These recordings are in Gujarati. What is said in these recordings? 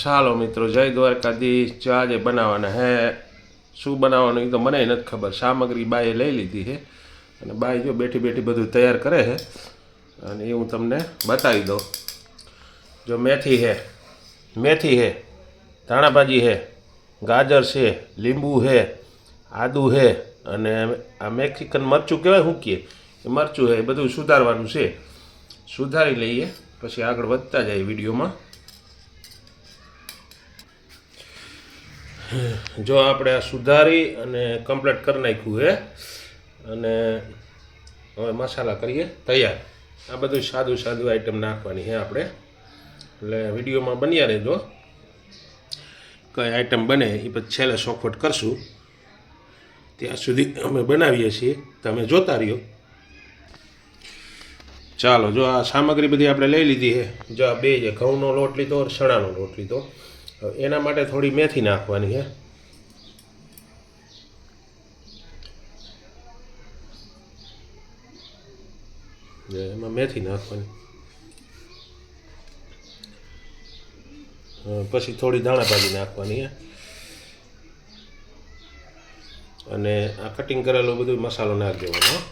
ચાલો મિત્રો, જય દ્વારકાધીશ જો આજે બનાવવાના હે. શું બનાવવાનું એ તો મને નથી ખબર. સામગ્રી બાએ લઈ લીધી છે અને બાઈ જો બેઠી બેઠી બધું તૈયાર કરે છે અને એ હું તમને બતાવી દઉં. જો મેથી છે મેથી છે ધાણાભાજી છે ગાજર છે, લીંબુ છે આદુ છે અને આ મેક્સિકન મરચું કહેવાય શું કહે એ મરચું છે એ બધું સુધારવાનું છે. સુધારી લઈએ, પછી આગળ વધતા જાય વિડીયોમાં. જો આપણે આ સુધારી અને કમ્પ્લીટ કરી નાખ્યું છે અને હવે મસાલા કરીએ, તૈયાર. આ બધું સાદું સાદું આઈટમ નાખવાની છે આપણે. એટલે વિડીયોમાં બન્યા રહેજો. કઈ આઈટમ બને એ પછી છેલ્લે શોખવટ કરશું. ત્યાં સુધી અમે બનાવીએ છીએ. તમે જોતા રહ્યો. ચાલો, જો આ સામગ્રી બધી આપણે લઈ લીધી છે જો આ બે છે, ઘઉંનો લોટ લીધો ચણાનો લોટ લીધો. એના માટે થોડી મેથી નાખવાની છે એમાં મેથી નાખવાની. પછી થોડી ધાણાભાજી નાખવાની હે. અને આ કટિંગ કરેલો બધું મસાલો નાખી દેવાનો હો.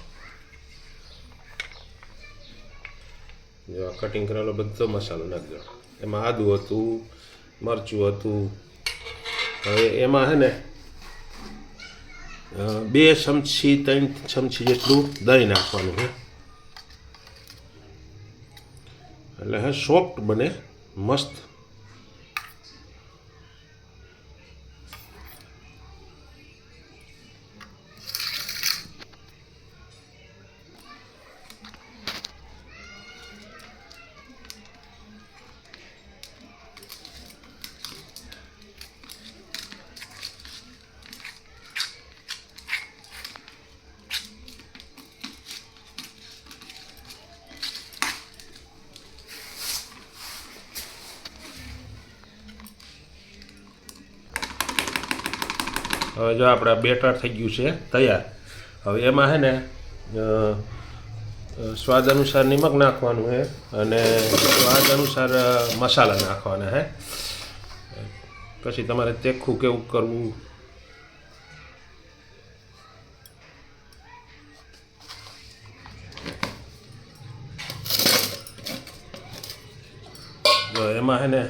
જો આ કટિંગ કરેલો બધો મસાલો નાખી દેવાનો. એમાં આદું હતું મરચું હતું. હવે એમાં હે ને બે ચમચી, ત્રણ ચમચી જેટલું દહીં નાખવાનું છે એટલે હે સોફ્ટ બને, મસ્ત. જો આપણે બેટર થઈ ગયું છે, તૈયાર. હવે એમાં છે ને સ્વાદ અનુસાર નિમક નાખવાનું છે અને સ્વાદ અનુસાર મસાલા નાખવાના છે પછી તમારે તેખું કેવું કરવું? એમાં છે ને,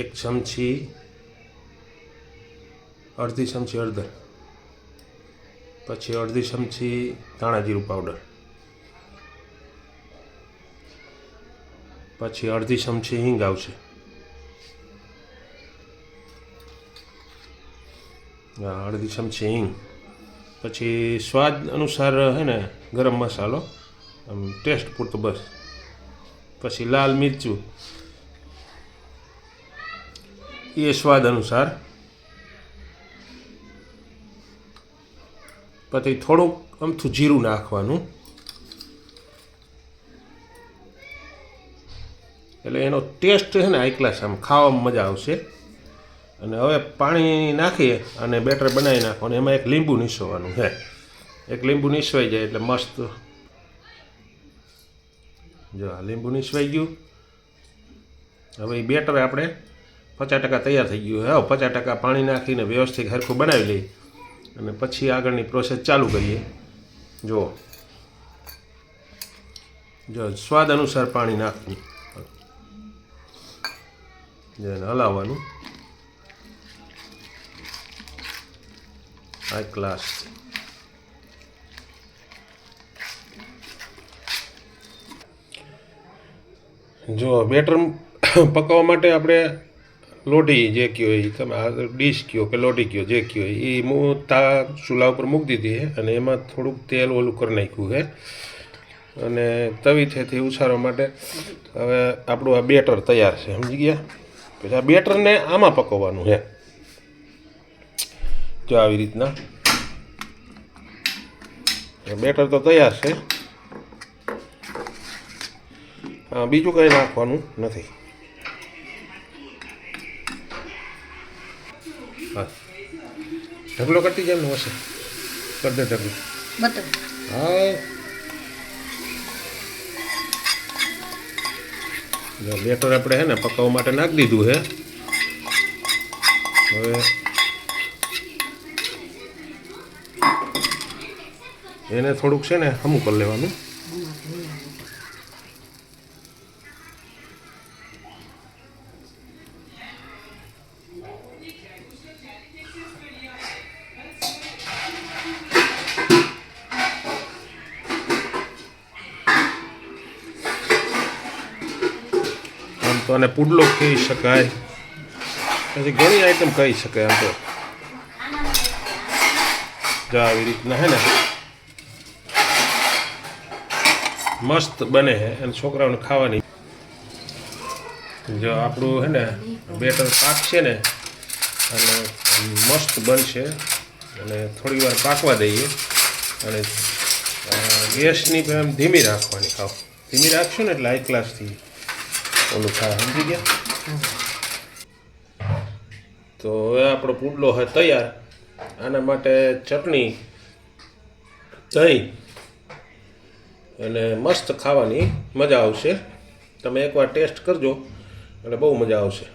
એક ચમચી અડધી ચમચી હળદર, પછી અડધી ચમચી ધાણા જીરું પાવડર, પછી અડધી ચમચી હિંગ આવશે. અડધી ચમચી હિંગ, પછી સ્વાદ અનુસાર હે ને ગરમ મસાલો, આમ ટેસ્ટ પૂરતો બસ. પછી લાલ મિરચું, એ સ્વાદ અનુસાર પછી થોડુંક અમથું જીરું નાખવાનું. એટલે એનો ટેસ્ટ છે ને ક્લાસ આમ ખાવામાં મજા આવશે. અને હવે પાણી નાખીએ અને બેટર બનાવી નાખવાનું. એમાં એક લીંબુ નીસવાનું છે. એક લીંબુ નીસવાઈ જાય એટલે મસ્ત. જો આ લીંબુ નીસવાઈ ગયું. હવે એ બેટર આપણે પચાસ ટકા તૈયાર થઈ ગયું હવે પચાસ ટકા પાણી નાખીને વ્યવસ્થિત હરખું બનાવી લઈએ. અને પછી આગળની પ્રોસેસ ચાલુ કરીએ. જુઓ જો, સ્વાદ અનુસાર પાણી નાખવું. જો હલાવવાનું. આ ક્લાસ જો, બેટર પકાવવા માટે આપણે લોઢી જે કયો એ તમે આ ડીશ કયો કે લોઢી કયો જે કયો એ હું તા ચૂલા ઉપર મૂકી દીધી અને એમાં થોડુંક તેલ ઓલું કરી નાખ્યું છે અને તવી થેથી ઉછારવા માટે હવે આપણું આ બેટર તૈયાર છે, સમજી ગયા? પછી આ બેટરને આમાં પકવવાનું છે જો આવી રીતના. બેટર તો તૈયાર છે. બીજું કંઈ નાખવાનું નથી. હા ઢગલો કરતી જાય હશે કરી દે ઢગલો. બતાવો. હા લેટર બેટર આપણે હે ને પકાવવા માટે નાખી દીધું હે. હવે એને થોડુંક છે ને હમું કરી લેવાનું. તો આને પુડલો કહી શકાય. પછી ઘણી આઈટમ કહી શકાય આમ તો. આવી રીતના હે ને. મસ્ત બને છે અને છોકરાઓને ખાવાની. જો આપણું હે ને, બેટર પાક છે ને, અને મસ્ત બનશે. અને થોડી વાર પાકવા દઈએ. અને ગેસની પણ એમ ધીમી રાખવાની ખાવ. ધીમી રાખશું ને એટલે હાઈ ક્લાસથી ઓલું થાય, સમજી ગયા? તો હવે આપણો પુડલો હોય તૈયાર. આના માટે ચટણી, દહીં અને મસ્ત ખાવાની મજા આવશે. તમે એકવાર ટેસ્ટ કરજો, એટલે બહુ મજા આવશે.